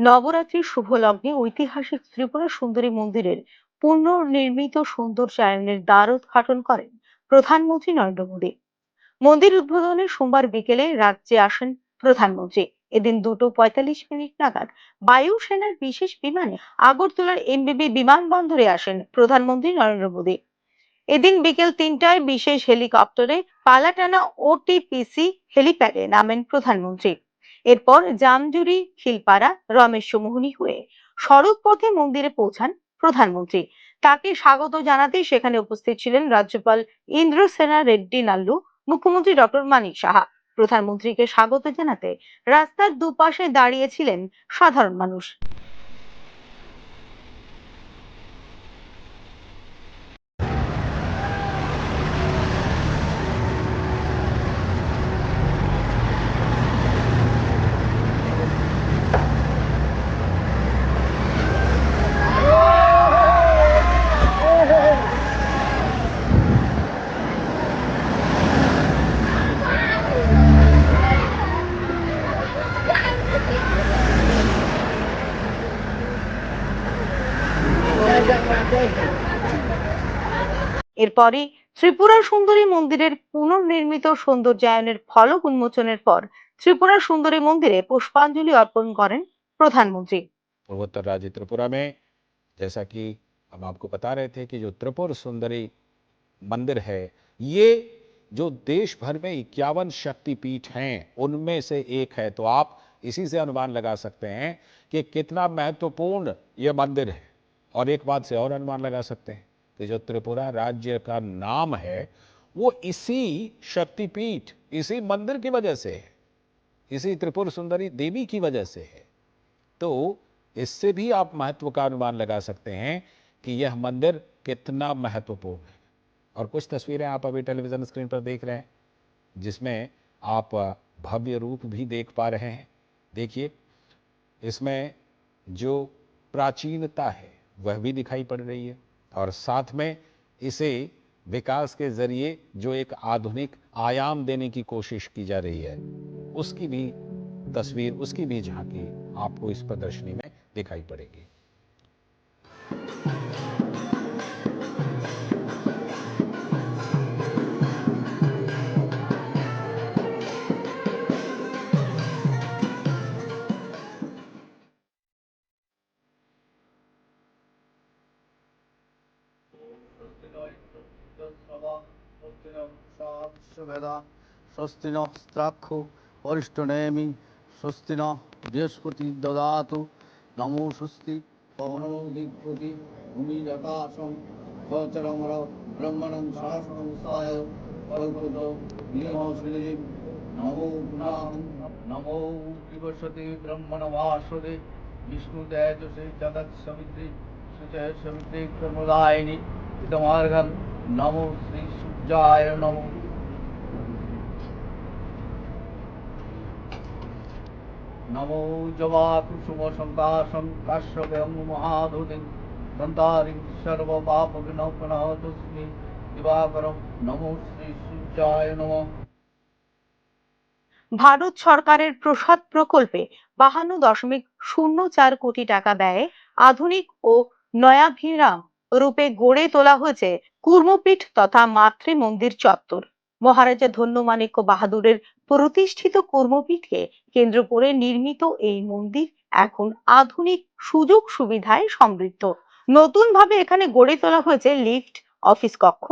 নবরাত্রির শুভ লগ্নে ঐতিহাসিক ত্রিপুরা সুন্দরী মন্দিরের পুনর্নির্মিত সৌন্দর্যায়নের দ্বার উদ্ঘাটন করেন প্রধানমন্ত্রী নরেন্দ্র মোদী। মন্দির উদ্বোধনে সোমবার বিকেলে রাজ্যে আসেন প্রধানমন্ত্রী। এদিন দুটো পঁয়তাল্লিশ মিনিট নাগাদ বায়ুসেনার বিশেষ বিমানে আগরতলার এমবিবি বিমানবন্দরে আসেন প্রধানমন্ত্রী নরেন্দ্র মোদী। এদিন বিকেল তিনটায় বিশেষ হেলিকপ্টারে পালাটানা ওটিপিসি হেলিপ্যাডে নামেন প্রধানমন্ত্রী। এরপর জামজুরি, শিলপাড়া রমেশ মোহনী হয়ে সড়ক পথে মন্দিরে পৌঁছান প্রধানমন্ত্রী। তাকে স্বাগত জানাতে সেখানে উপস্থিত ছিলেন রাজ্যপাল ইন্দ্রসেনা রেড্ডি নাল্লু, মুখ্যমন্ত্রী ডক্টর মানিক সাহা। প্রধানমন্ত্রীকে স্বাগত জানাতে রাস্তার দুপাশে দাঁড়িয়েছিলেন সাধারণ মানুষ। এরপরই ত্রিপুরা সুন্দরী মন্দিরের পুনর্নির্মিত সৌন্দর্যায়নের ফলক উন্মোচনের পর ত্রিপুরা সুন্দরী মন্দিরে পুষ্পাঞ্জলি অর্পণ করেন প্রধানমন্ত্রী पूर्वोत्तर राज्य त्रिपुरा में जैसा कि हम आपको बता रहे थे कि जो त्रिपुर सुंदरी मंदिर है ये जो देश भर में इक्यावन शक्तिपीठ हैं उनमें से एक है तो आप इसी से अनुमान लगा सकते हैं कि कितना महत्वपूर्ण ये मंदिर है और एक बात से और अनुमान लगा सकते हैं कि जो त्रिपुरा राज्य का नाम है, वो इसी शक्तिपीठ, इसी मंदिर की वजह से है। इसी त्रिपुर सुंदरी देवी की वजह से है। तो इससे भी आप महत्व का अनुमान लगा सकते हैं कि यह मंदिर कितना महत्वपूर्ण है। और कुछ तस्वीरें आप अभी टेलीविज़न स्क्रीन पर देख रहे हैं, जिसमें आप भव्य रूप भी देख पा रहे हैं। देखिए, इसमें जो प्राचीनता है, वह भी दिखाई पड़ रही है। और साथ में इसे विकास के ज़रिए जो एक आधुनिक आयाम देने की कोशिश की जा रही है, उसकी भी तस्वीर, उसकी भी झांकी आपको इस प्रदर्शनी में दिखाई पड़ेगी। স্বস্তিনঃ স্বস্তি স্ত্রাক্ষ অরিষ্টনেমি স্বস্তি ন বৃহস্পতি দদাতু। নমো স্বস্তি পবনো দিগ্পতি ভূমি আকাশম সচরমর ব্রহ্মণং শাসনং সায় কল্পত নিয়মশ্রীজিম নমো নমো বিবসতি ব্রহ্মণ বাসদে বিষ্ণু তেজসে জগৎ সমিত্রী সুচয় সমিত্রী কর্মদায়িনী। নমো শ্রী সূর্যায় নমো। জবা কুসুম বিনপনতস্মি দিবাকরম নমো শ্রী সূর্যায় ভারত সরকারের প্রসাদ প্রকল্পে বাহান্ন দশমিক শূন্য চার কোটি টাকা ব্যয়ে আধুনিক ও নয়াভিরাম রূপে গড়ে তোলা হয়েছে কুর্মপীঠ তথা মাতৃ মন্দির চত্বর। মহারাজা ধন্যমাণিক্য বাহাদুরের প্রতিষ্ঠিত কর্মপীঠকে কেন্দ্র করে নির্মিত এই মন্দির এখন আধুনিক সুযোগ সুবিধায় সমৃদ্ধ। নতুনভাবে এখানে গড়ে তোলা হয়েছে লিফট, অফিস কক্ষ,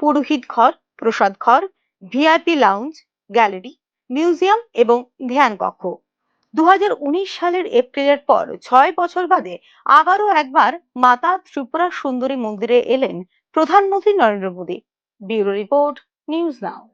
পুরোহিত ঘর, প্রসাদ ঘর, ভিআইপি লাউঞ্জ, গ্যালারি, মিউজিয়াম এবং ধ্যান কক্ষ। উনিশ সালের এপ্রিলের পর ছয় বছর বাদে আবারও একবার মাতা ত্রিপুরা সুন্দরী মন্দিরে এলেন প্রধানমন্ত্রী Narendra Modi. Bureau report, news now.